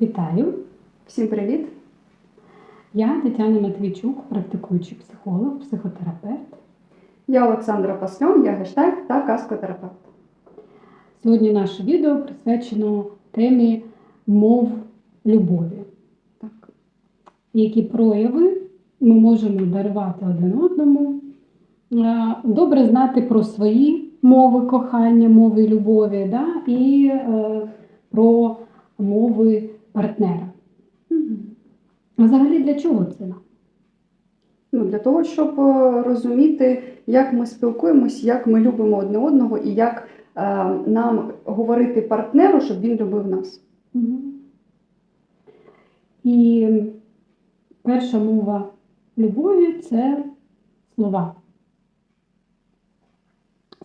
Вітаю! Всім привіт! Я Тетяна Матвійчук, практикуючий психолог, психотерапевт. Я Олександра Пасльон, я гештальт та каскотерапевт. Сьогодні наше відео присвячено темі мов любові. Так. Які прояви ми можемо дарувати один одному. Добре знати про свої мови кохання, мови любові, да? і е, про мови партнера. Взагалі для чого це нам? Ну, для того, щоб е, розуміти, як ми спілкуємось, як ми любимо одне одного і як е, нам говорити партнеру, щоб він любив нас. Мгм. І перша мова любові це слова.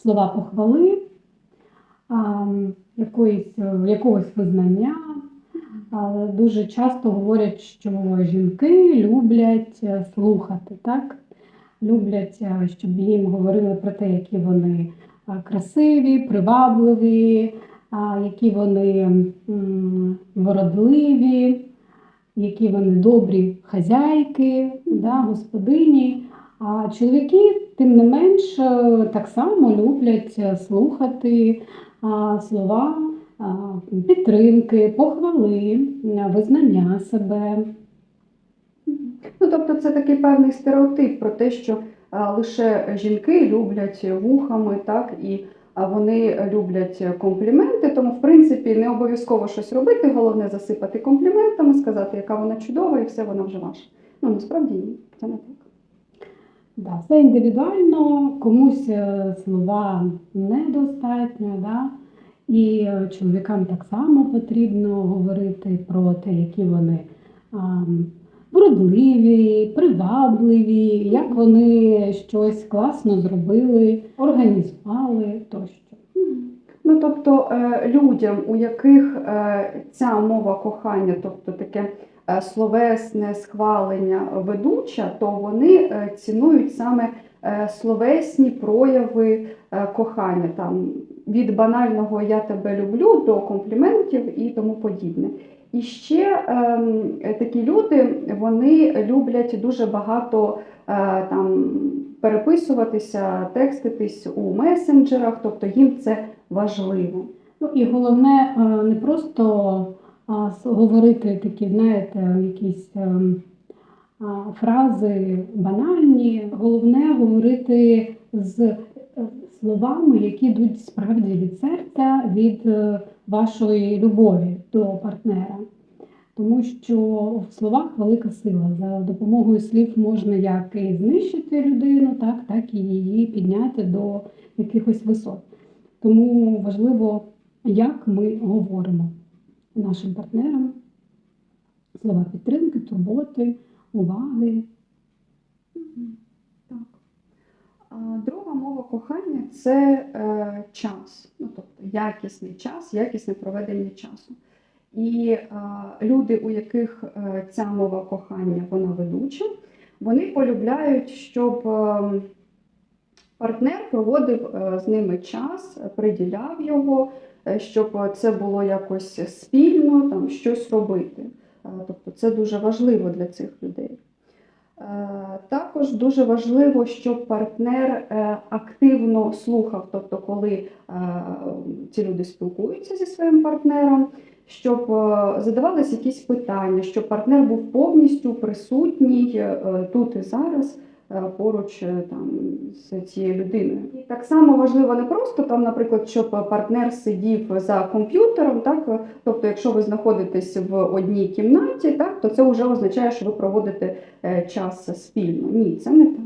Слова похвали, а, якоїсь, е, якогось визнання. Дуже часто говорять, що жінки люблять е, слухати, так? Люблять, е, щоб їм говорили про те, які вони е, красиві, привабливі, які вони вродливі, які вони добрі хазяйки, да, господині. А чоловіки, тим не менш, так само люблять слухати слова підтримки, похвали, визнання себе. Ну, тобто, це такий певний стереотип про те, що лише жінки люблять вухами, так, і а вони люблять компліменти, тому, в принципі, не обов'язково щось робити, головне засипати компліментами, сказати, яка вона чудова, і все вона вже ваша. Ну, насправді ні, це не так. Да, все індивідуально, комусь е, слова недостатньо, да? І е, чоловікам так само потрібно говорити про те, які вони вродливі, привабливі, як вони щось класно зробили, організували тощо. Ну, тобто е, людям, у яких е, ця мова кохання, тобто таке словесне схвалення ведуча, то вони цінують саме словесні прояви кохання, там від банального Я тебе люблю до компліментів і тому подібне. І ще ем, такі люди вони люблять дуже багато е, там переписуватися, текститись у месенджерах, тобто їм це важливо. Ну і головне е, не просто говорити такі, знаєте, якісь ем, фрази банальні. Головне говорити з е, словами, які йдуть справді від серця, від е, вашої любові до партнера. Тому що в словах велика сила. За допомогою слів можна як і знищити людину, так, так і її підняти до якихось висот. Тому важливо, як ми говоримо нашим партнерам слова підтримки, турботи, уваги. Друга мова кохання це е, час, ну, тобто якісний час, якісне проведення часу. І е, люди, у яких е, ця мова кохання вона ведуча, вони полюбляють, щоб е, партнер проводив е, з ними час, приділяв його, е, щоб це було якось спільно, там щось робити. Е, Тобто це дуже важливо для цих людей. Е, Також дуже важливо, щоб партнер е, активно слухав, тобто, коли е, ці люди спілкуються зі своїм партнером, щоб задавались якісь питання, щоб партнер був повністю присутній тут і зараз поруч е, там з цією людиною. І так само важливо не просто там, наприклад, щоб партнер сидів за комп'ютером, так е, тобто, якщо ви знаходитесь в одній кімнаті, так то це вже означає, що ви проводите е, час спільно. Ні, це не так.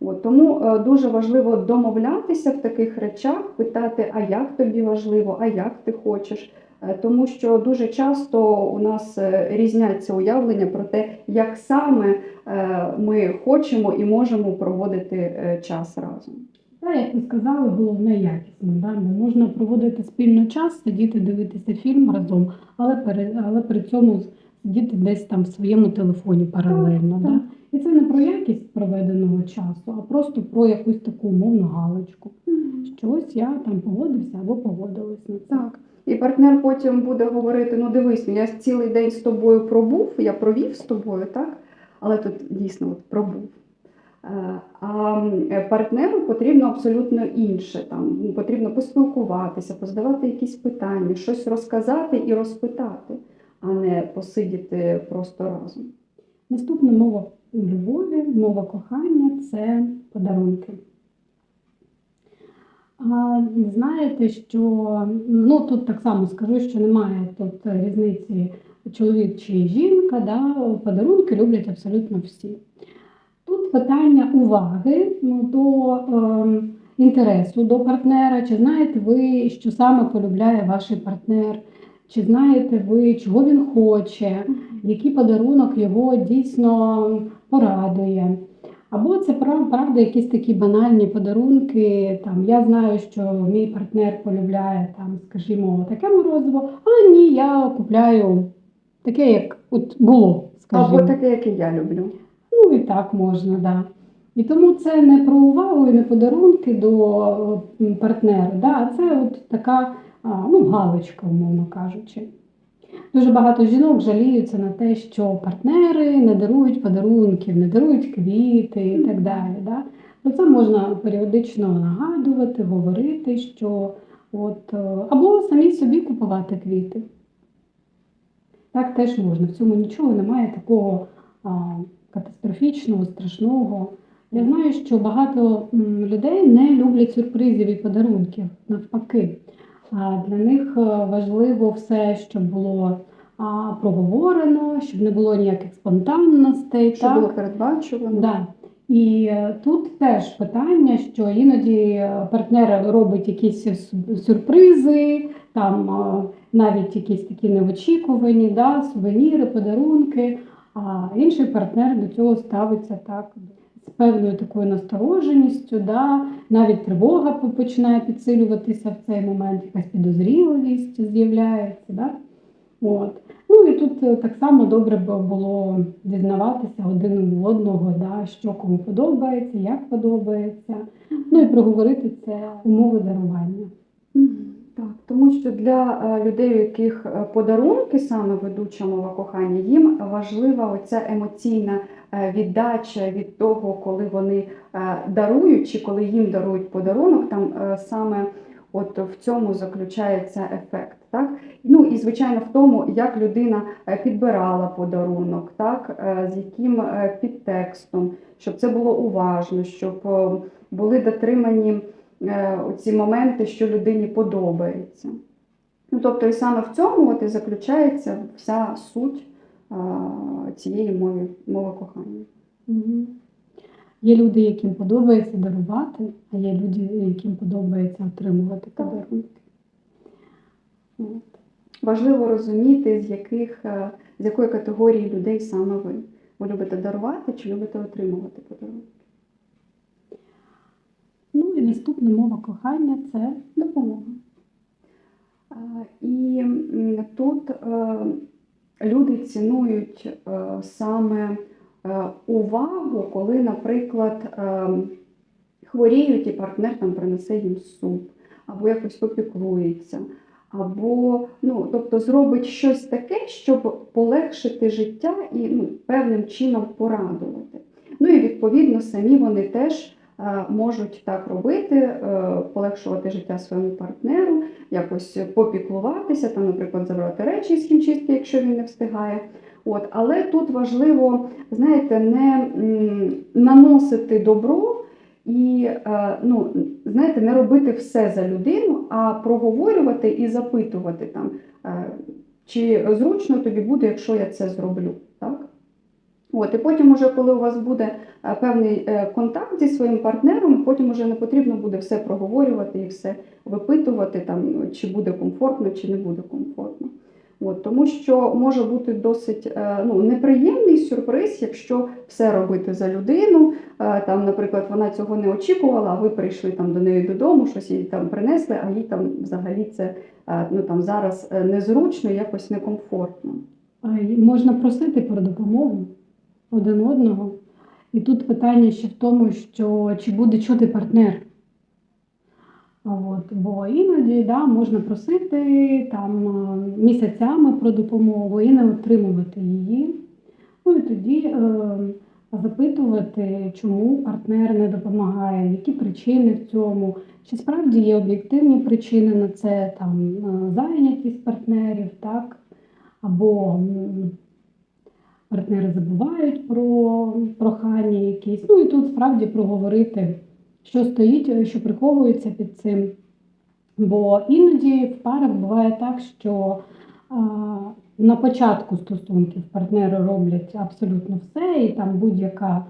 От, тому е, дуже важливо домовлятися в таких речах, питати, а як тобі важливо, а як ти хочеш. Е, Тому що дуже часто у нас е, різняться уявлення про те, як саме е, ми хочемо і можемо проводити час разом. Та, як ви сказали, головне якісно. Да? Можна проводити спільно час, сидіти, дивитися фільм разом, але, пере, але при цьому сидіти десь там в своєму телефоні паралельно. Так, Да? І це не про якість проведеного часу, а просто про якусь таку умовну галочку. Що ось я там погодився або погодилась. Так. Партнер потім буде говорити: ну дивись, я цілий день з тобою пробув, я провів з тобою, так? Але тут дійсно от пробув. Е, А е, партнеру потрібно абсолютно інше. Там ну, потрібно поспілкуватися, позадавати якісь питання, щось розказати і розпитати, а не посидіти просто разом. Наступна мова любові, мова кохання це подарунки. А, знаєте, що ну тут так само скажу, що немає тут різниці чоловік чи жінка, да, подарунки люблять абсолютно всі. Тут питання уваги ну, до е, інтересу до партнера. Чи знаєте ви, що саме полюбляє ваш партнер? Чи знаєте ви, чого він хоче? який подарунок його дійсно порадує. Або це прав- правда якісь такі банальні подарунки. Там я знаю, що мій партнер полюбляє там, скажімо, таке морозиво, а ні, я купляю таке, як от було, скажімо. Або таке, яке я люблю. Ну і так можна, да. І тому це не про увагу і не подарунки до партнера, да, а це от така ну, галочка, умовно кажучи. Дуже багато жінок жаліються на те, що партнери не дарують подарунків, не дарують квіти і так далі. Да? Про це можна періодично нагадувати, говорити, що от, е, або самі собі купувати квіти. Так теж можна. В цьому нічого немає такого а, катастрофічного, страшного. Я знаю, що багато людей не люблять сюрпризів і подарунків, навпаки. Для них е, важливо все, щоб було проговорено, щоб не було ніяких спонтанностей. Щоб так? було передбачувано. Да. І е, тут теж питання, що іноді е, партнер робить якісь сюрпризи, там навіть якісь такі неочікувані, да, сувеніри, подарунки, а інший партнер до цього ставиться так з певною такою настороженістю, да, навіть тривога починає підсилюватися в цей момент, якась підозріливість з'являється. Да? От. Ну і тут е, так само добре було дізнаватися один у одного, да, що кому подобається, як подобається. Ну і проговорити це умови дарування. Так, тому що для е, людей, у яких е, подарунки саме ведуча мова кохання, їм важлива оця емоційна е, віддача від того, коли вони дарують чи коли їм дарують подарунок, там саме от в цьому заключається ефект. Так? Ну і звичайно в тому, як людина підбирала подарунок, так? з яким підтекстом, щоб це було уважно, щоб були дотримані ці моменти, що людині подобається. Ну, тобто, і саме в цьому от і заключається вся суть е, цієї мови, мови кохання. Мгм. Є люди, яким подобається дарувати, а є люди, яким подобається отримувати подарунки. Важливо розуміти, з, яких, е, з якої категорії людей саме ви. Ви любите дарувати чи любите отримувати подарунки? Ну і наступна мова кохання це Допомога. І тут е, люди цінують е, саме е, увагу, коли, наприклад, хворіють і партнер там принесе їм суп, або якось попіклується, або ну, тобто зробить щось таке, щоб полегшити життя і ну, певним чином порадувати. Ну і відповідно самі вони теж можуть так робити, е, полегшувати життя своєму партнеру, якось попіклуватися, там, наприклад, забрати речі з хімчистки, якщо він не встигає. От, але тут важливо, знаєте, не наносити добро і е, ну, знаєте, не робити все за людину, а проговорювати і запитувати там, е, чи зручно тобі буде, якщо я це зроблю. Так? От, і потім, уже, коли у вас буде е, певний е, контакт зі своїм партнером, потім уже не потрібно буде все проговорювати і все випитувати, там, чи буде комфортно, чи не буде комфортно. От, тому що може бути досить е, ну, неприємний сюрприз, якщо все робити за людину. Там, наприклад, вона цього не очікувала, а ви прийшли там до неї додому, щось їй там принесли, а їй там взагалі це ну, там, зараз незручно, якось некомфортно. А можна просити про допомогу один одного. І тут питання ще в тому, що чи буде чути партнер. От, бо іноді да, можна просити там місяцями про допомогу і не отримувати її. Ну і тоді е, запитувати, чому партнер не допомагає, які причини в цьому, чи справді є об'єктивні причини на це, там е, зайнятість партнерів, так, або партнери забувають про прохання якісь. Ну і тут справді проговорити, що стоїть, що приховується під цим. Бо іноді в парах буває так, що а, на початку стосунків партнери роблять абсолютно все, і там будь-яка.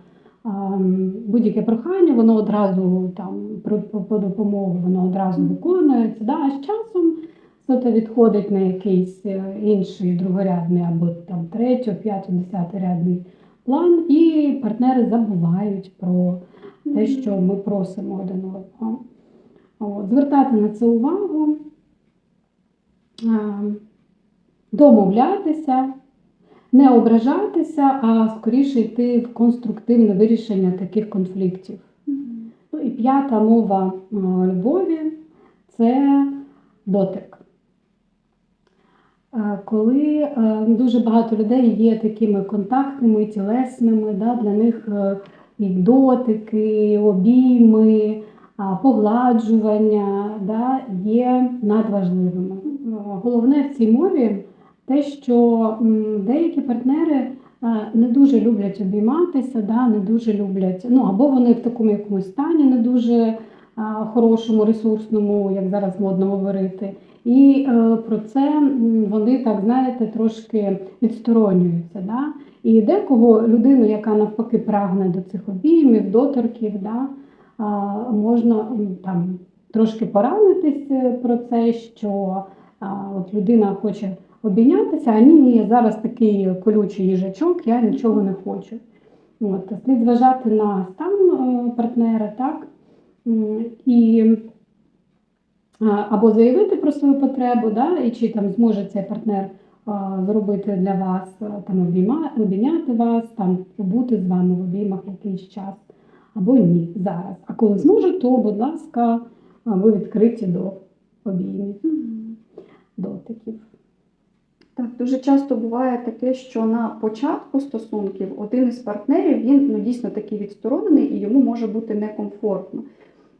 Будь-яке прохання, воно одразу там про, по допомогу, воно одразу виконується. Да? А з часом це відходить на якийсь е, інший другорядний або там третьо, п'ято, десятирядний план, і партнери забувають про те, що ми просимо один одного. От, звертати на це увагу, е, домовлятися, не ображатися, а скоріше йти в конструктивне вирішення таких конфліктів. Ну і п'ята мова е, любові це дотик. Е, Коли е, дуже багато людей є такими контактними, тілесними, да, для них е, і дотики, обійми, погладжування да, є надважливими. Е, Головне в цій мові те, що деякі партнери не дуже люблять обійматися, да, не дуже люблять, ну або вони в такому якомусь стані не дуже хорошому, ресурсному, як зараз модно говорити. І е, про це вони так знаєте трошки відсторонюються. Да? І декого людину, яка навпаки прагне до цих обіймів, доторків, да, можна там трошки поранитись е, про це, що от людина хоче обійнятися, а ні, ні, зараз такий колючий їжачок, я нічого не хочу. От, слід зважати на стан е, партнера, так? І або заявити про свою потребу, да, і чи там зможе цей партнер зробити для вас, там обійняти вас, там побути з вами в обіймах якийсь час, або ні зараз. А коли зможе, то, будь ласка, ви відкриті до обіймів, дотиків. Так, дуже часто буває таке, що на початку стосунків один із партнерів він ну, дійсно такий відсторонений і йому може бути некомфортно.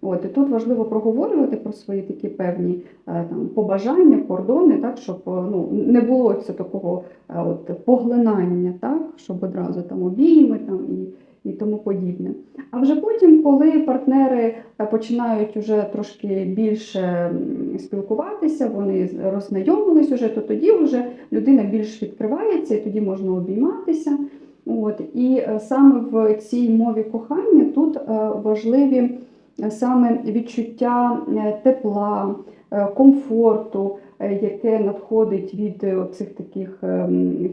От, і тут важливо проговорювати про свої такі певні е, там, побажання, кордони, так, щоб е, ну, не було це такого е, от, поглинання, так, щоб одразу там обійми там, і, і тому подібне. А вже потім, коли партнери починають уже трошки більше спілкуватися, вони роззнайомились уже, то тоді вже людина більш відкривається, і тоді можна обійматися. От, і саме в цій мові кохання тут важливі саме відчуття е, тепла, е, комфорту, е, яке надходить від цих таких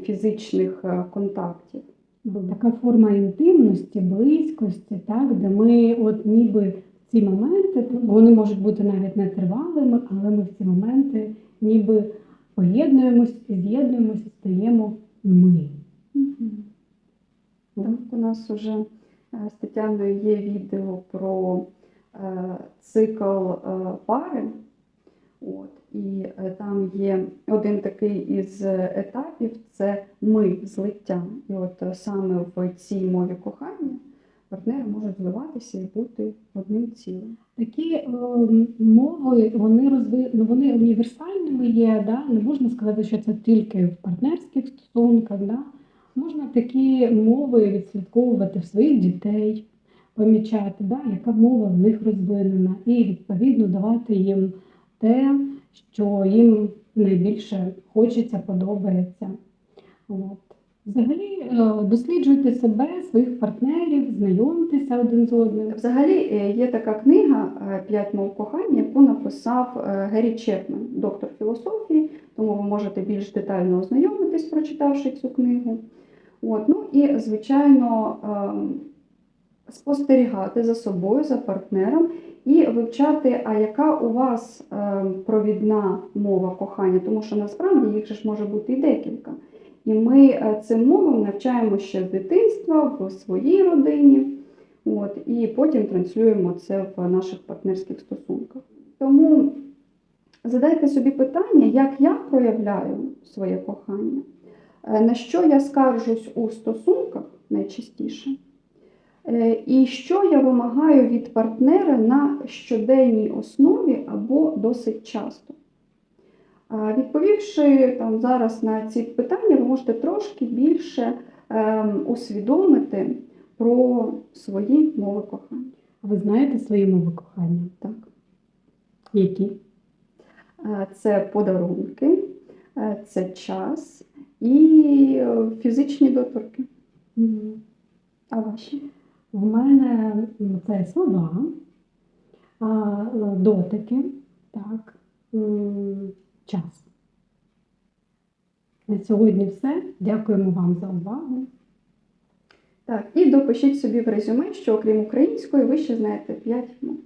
фізичних контактів. Така форма інтимності, близькості, так, де ми от ніби в ці моменти, вони можуть бути навіть не тривалими, але ми в ці моменти ніби поєднуємось, з'єднуємося, стаємо ми. Так, у нас вже з Тетяною є відео про цикл е, пари. От, і е, там є один такий із етапів це ми злиття. І от е, саме в цій мові кохання партнери можуть зливатися і бути одним цілим. Такі е, мови, вони розви... ну, вони універсальними є, да? не можна сказати, що це тільки в партнерських стосунках. Да? Можна такі мови відслідковувати в своїх дітей, помічати, да? яка мова в них розвинена, і відповідно давати їм те, що їм найбільше хочеться, подобається. От. Взагалі е, досліджуйте себе, своїх партнерів, знайомтеся один з одним. Взагалі е, є така книга е, П'ять мов кохання, яку написав Геррі Чепмен, доктор філософії, тому ви можете більш детально ознайомитись, прочитавши цю книгу. От, ну і, звичайно, ем, спостерігати за собою, за партнером і вивчати, а яка у вас ем, провідна мова кохання, тому що насправді їх же ж може бути і декілька. І ми е, цим мовам навчаємо ще з дитинства в своїй родині. От, і потім транслюємо це в наших партнерських стосунках. Тому задайте собі питання, як я проявляю своє кохання, е, на що я скаржусь у стосунках найчастіше, е, і що я вимагаю від партнера на щоденній основі або досить часто. Відповівши там зараз на ці питання, ви можете трошки більше ем, усвідомити про свої мови кохання. А ви знаєте свої мови кохання? Так. Які? Е, Це подарунки, е, це час і е, фізичні доторки. А ваші? В мене це слова, дотики, так, час. На сьогодні все. Дякуємо вам за увагу. Так, і допишіть собі в резюме, що окрім української, ви ще знаєте 5 мов.